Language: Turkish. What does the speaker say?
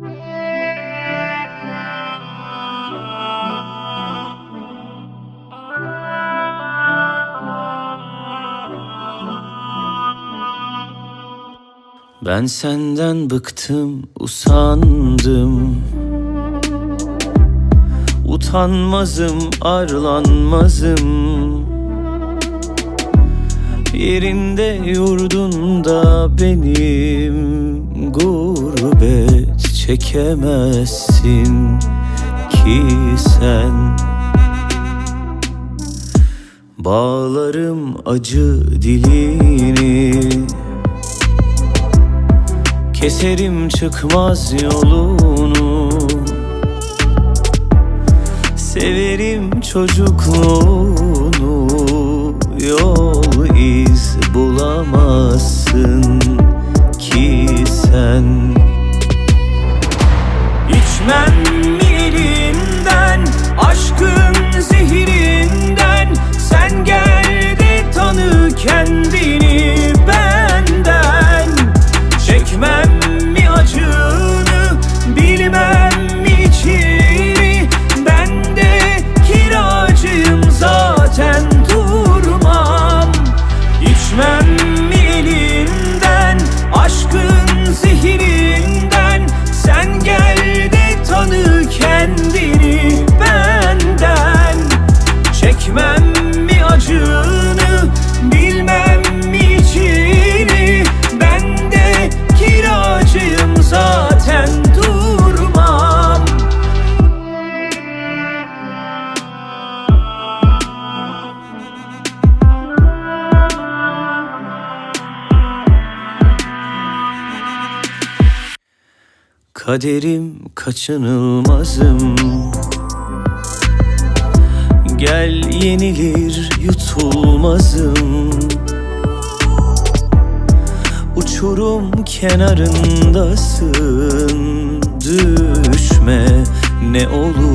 Ben senden bıktım, usandım. Utanmazım, arlanmazım. Yerinde yurdunda benim Gurbet çekemezsin ki sen. Bağlarım acı dilini. Keserim çıkmaz yolunu. Severim çocukluğunu. Yol iz bulamazsın İçmem elinden Aşkın zehirinden Kaderim kaçınılmazım. Gel yenilir yutulmazım. Uçurum kenarındasın. Düşme ne olursun